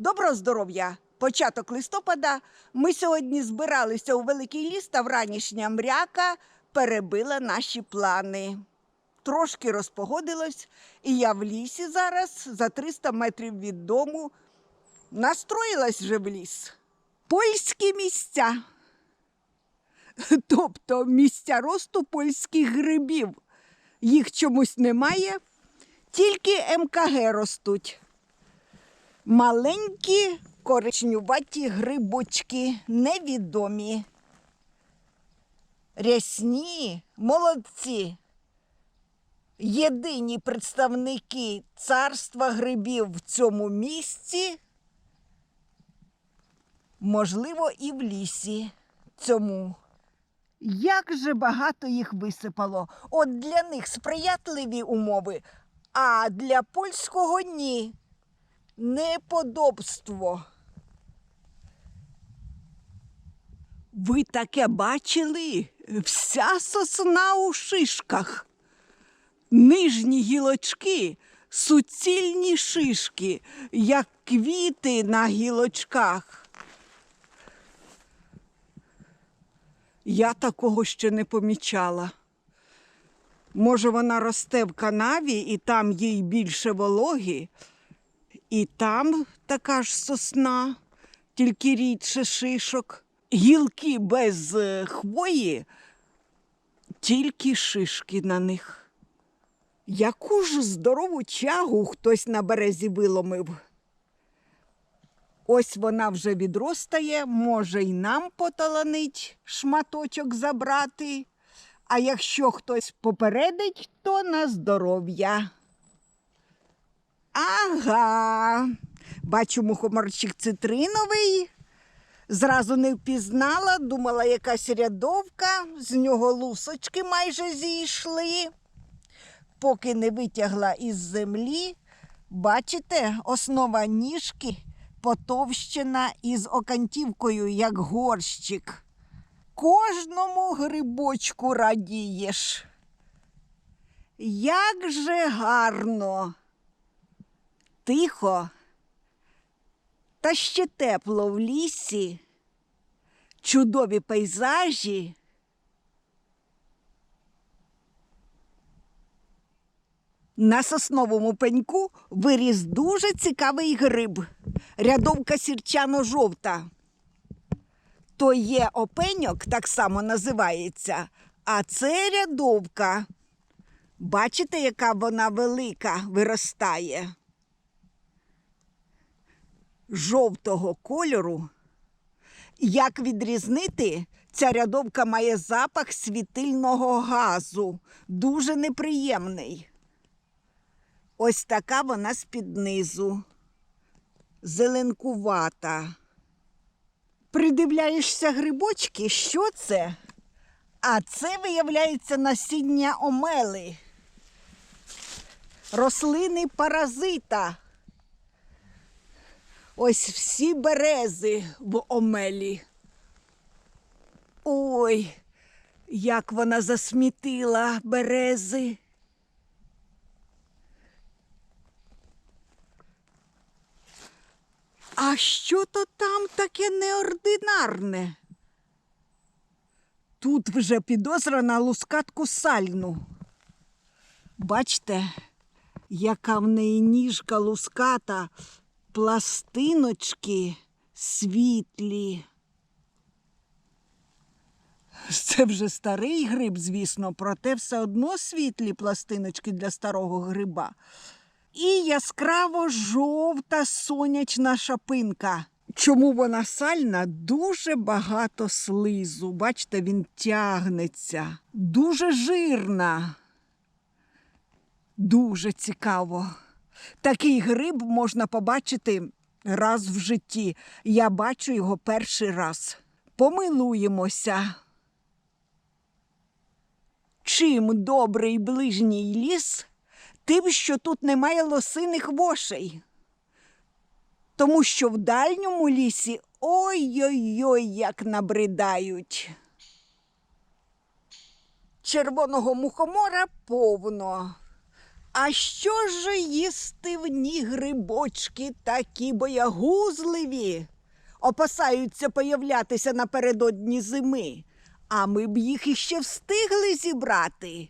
Доброго здоров'я! Початок листопада. Ми сьогодні збиралися у великий ліс, та вранішня мряка перебила наші плани. Трошки розпогодилось, і я в лісі зараз за 300 метрів від дому настроїлась вже в ліс. Польські місця. Тобто місця росту польських грибів. Їх чомусь немає, тільки МКГ ростуть. Маленькі коричнюваті грибочки, невідомі. Рясні, молодці. Єдині представники царства грибів в цьому місці, можливо, і в лісі цьому. Як же багато їх висипало. От для них сприятливі умови, а для польського ні. Неподобство. Ви таке бачили? Вся сосна у шишках. Нижні гілочки, суцільні шишки, як квіти на гілочках. Я такого ще не помічала. Може, вона росте в канаві і там їй більше вологі, і там така ж сосна, тільки рідше шишок. Гілки без е, хвої, тільки шишки на них. Яку ж здорову чагу хтось на березі виломив. Ось вона вже відростає, може й нам поталанить шматочок забрати. А якщо хтось попередить, то на здоров'я. Ага, бачу мухоморчик цитриновий. Зразу не впізнала, думала, якась рядовка, з нього лусочки майже зійшли. Поки не витягла із землі, бачите, основа ніжки потовщена із окантівкою, як горщик. Кожному грибочку радієш. Як же гарно, тихо, та ще тепло в лісі, чудові пейзажі. На сосновому пеньку виріс дуже цікавий гриб, рядовка сірчано-жовта. То є опеньок, так само називається, а це рядовка. Бачите, яка вона велика виростає? Жовтого кольору. Як відрізнити, ця рядовка має запах світильного газу, дуже неприємний. Ось така вона з-під низу, зеленкувата. Придивляєшся грибочки, що це? А це, виявляється, насіння омели. Рослини паразита. Ось всі берези в омелі. Ой, як вона засмітила берези. А що то там таке неординарне? Тут вже підозра на лускатку сальну. Бачите, яка в неї ніжка луската, пластиночки світлі. Це вже старий гриб, звісно, проте все одно світлі пластиночки для старого гриба. І яскраво жовта сонячна шапинка. Чому вона сальна? Дуже багато слизу. Бачите, він тягнеться. Дуже жирна. Дуже цікаво. Такий гриб можна побачити раз в житті. Я бачу його перший раз. Помилуємося. Чим добрий ближній ліс, тим, що тут немає лосиних вошей. Тому що в дальньому лісі ой-ой-ой, як набридають. Червоного мухомора повно, А що ж їстивні грибочки такі боягузливі? Опасаються появлятися напередодні зими, а ми б їх іще встигли зібрати.